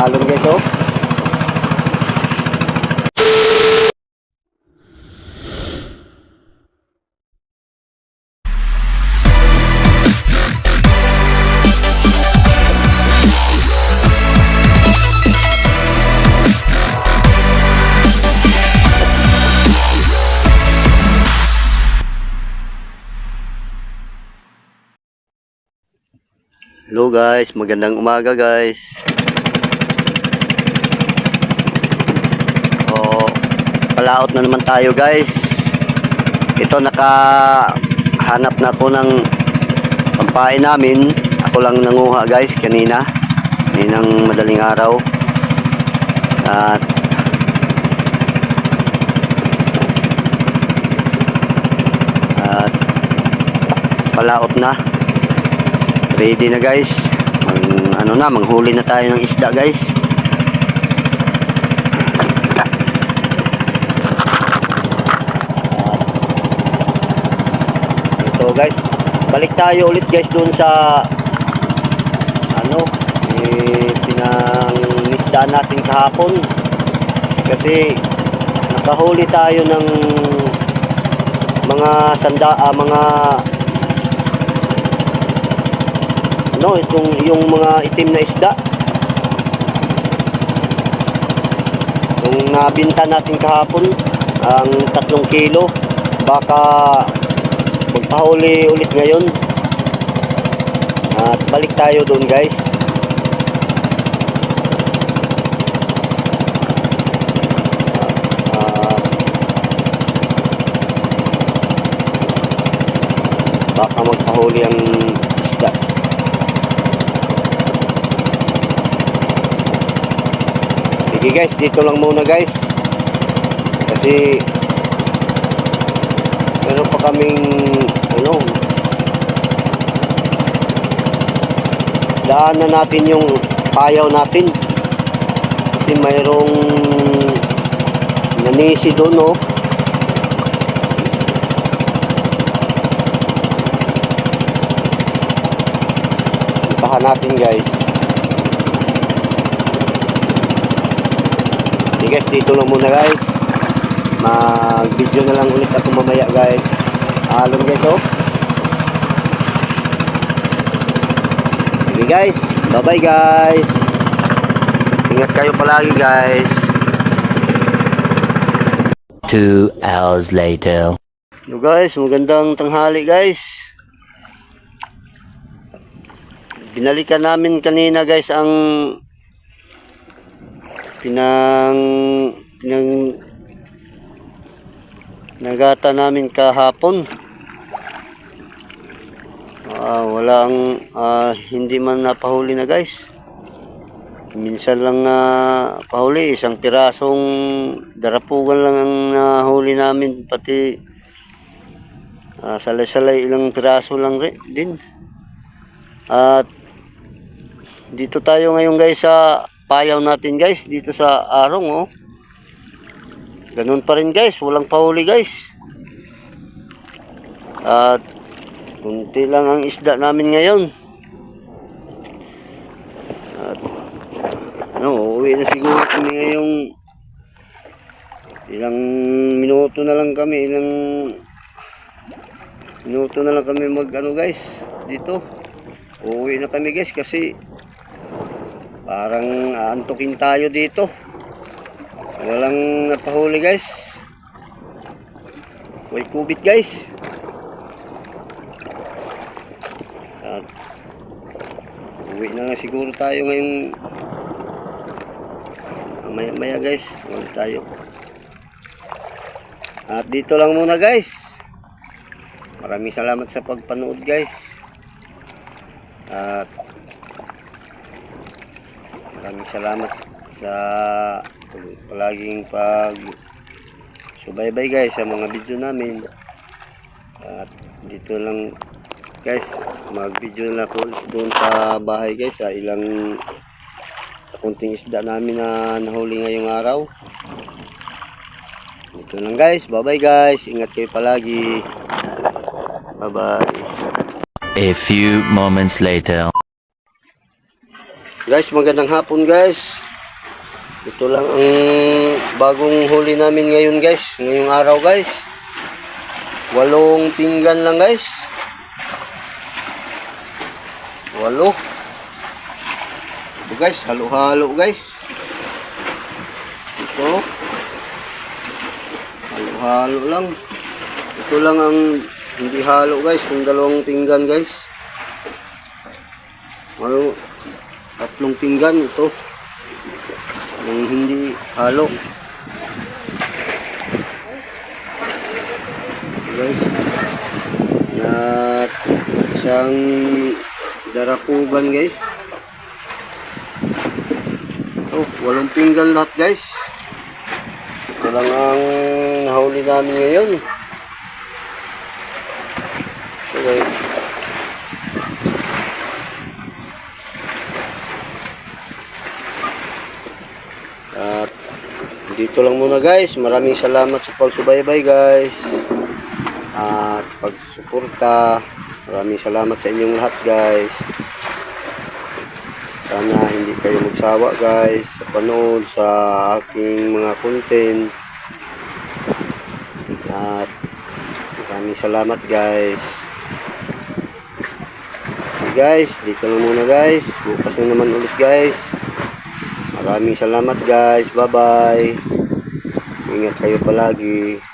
Alon guys oh. Hello guys, magandang umaga guys. So, palaot na naman tayo guys. Ito naka hanap na ako ng pampain namin. Ako lang nanguha guys kanina. Kaninang madaling araw. At at palaot na ready na guys Mang, ano na manghuli na tayo ng isda guys guys balik tayo ulit guys dun sa ano eh, pinangisda natin kahapon kasi nakahuli tayo ng mga sanda ah, mga ano, itong yung mga itim na isda. Yung nabinta natin kahapon, ang tatlong kilo, baka magpahuli ulit ngayon. At balik tayo doon guys. Ah, baka magpahuli ang isda. Sige guys, dito lang muna guys. Kasi meron pa kaming ano daan na natin yung payaw natin. Kasi mayroong nanisi doon oh. Puntahan natin guys. Sige guys, dito lang muna guys. Mag-video na lang ulit ako mamaya guys. Alon guys oh. Sige guys, bye bye guys. Ingat kayo palagi guys. Two hours later. Yo guys, magandang tanghali guys. Binalikan namin kanina guys ang pinang pinang nagata namin kahapon. Ah, walang ah, hindi man napahuli na guys. Minsan lang na pahuli, isang pirasong darapugan lang ang nahuli namin pati ah, salay-salay ilang piraso lang rin din. At dito tayo ngayon guys sa payaw natin guys dito sa arong oh. Ganun pa rin guys, walang pahuli guys. At kunti lang ang isda namin ngayon. At ano, uuwi na siguro kami ngayong ilang minuto na lang kami, ilang minuto na lang kami mag ano guys dito. Uuwi na kami guys kasi parang aantukin tayo dito. Walang napahuli guys. May kubit guys. Uwi na lang siguro tayo ngayong maya maya guys. Uwi tayo. At dito lang muna guys. Maraming salamat sa pagpanood guys. At maraming salamat sa palaging pag subaybay guys sa mga video namin. At dito lang guys, mag video na ako doon sa bahay guys sa ilang sa kunting isda namin na nahuli ngayong araw. Dito lang guys, bye bye guys, ingat kayo palagi. Bye bye. A few moments later. Guys, magandang hapon guys. Ito lang ang bagong huli namin ngayon guys. Ngayong araw guys. Walong pinggan lang guys. Walo. Ito guys, halo-halo guys. Ito. Halo-halo lang. Ito lang ang hindi halo guys. Yung dalawang pinggan guys. Ano, tatlong pinggan ito. Yung hindi halo. Guys. At isang darapugan guys. Oh, walong pinggan lahat guys. Ito lang ang nahuli namin ngayon. Ito guys. At dito lang muna guys. Maraming salamat sa pagsubaybay guys. At pagsuporta. Maraming salamat sa inyong lahat guys. Sana hindi kayo magsawa guys sa panood sa aking mga content. At maraming salamat guys. Okay guys, dito lang muna guys. Bukas na naman ulit guys. Maraming salamat guys. Bye bye. Ingat kayo palagi.